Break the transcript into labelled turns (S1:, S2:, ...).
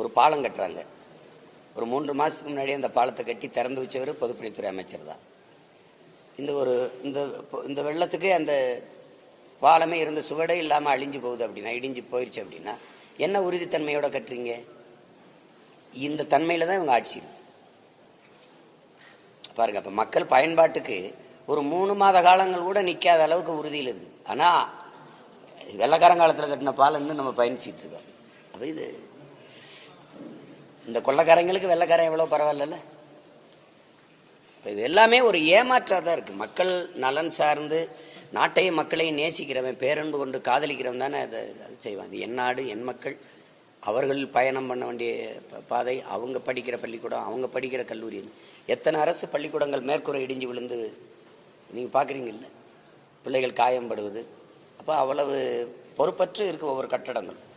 S1: ஒரு பாலம் கட்டுறாங்க. ஒரு மூன்று மாதத்துக்கு முன்னாடி அந்த பாலத்தை கட்டி திறந்து வச்சவர் பொதுப்பணித்துறை அமைச்சர் தான். இந்த ஒரு இந்த இந்த வெள்ளத்துக்கு அந்த பாலமே இருந்த சுவடே இல்லாமல் அழிஞ்சு போகுது அப்படின்னா இடிஞ்சு போயிடுச்சு அப்படின்னா என்ன உறுதித்தன்மையோட கட்டுறீங்க? இந்த தன்மையில் தான் இவங்க ஆட்சி பாருங்க அப்போ மக்கள் பயன்பாட்டுக்கு ஒரு மூணு மாத காலங்கள் கூட நிற்காத அளவுக்கு உறுதியில் இருக்குது ஆனால் வெள்ளக்காரங்காலத்தில் கட்டின பாலம் இன்னும் நம்ம பயணிச்சிட்டு இருக்கோம். அப்ப இது இந்த கொள்ளக்காரங்களுக்கு வெள்ளக்காரன் எவ்வளோ பரவாயில்ல இப்போ இது எல்லாமே ஒரு ஏமாற்றாக தான் இருக்குது மக்கள் நலன் சார்ந்து நாட்டையும் மக்களையும் நேசிக்கிறவன் பேரன்பு கொண்டு காதலிக்கிறவன் தானே அதை அது செய்வான். இது என் நாடு என் மக்கள். அவர்கள் பயணம் பண்ண வேண்டிய ப- பாதை அவங்க படிக்கிற பள்ளிக்கூடம் அவங்க படிக்கிற கல்லூரி. எத்தனை அரசு பள்ளிக்கூடங்கள் மேற்கூரை இடிஞ்சு விழுந்து நீங்கள் பார்க்குறீங்கல்ல பிள்ளைகள் காயம்படுவது. அப்போ அவ்வளவு பொறுப்பற்று இருக்குது ஒவ்வொரு கட்டடங்களும்.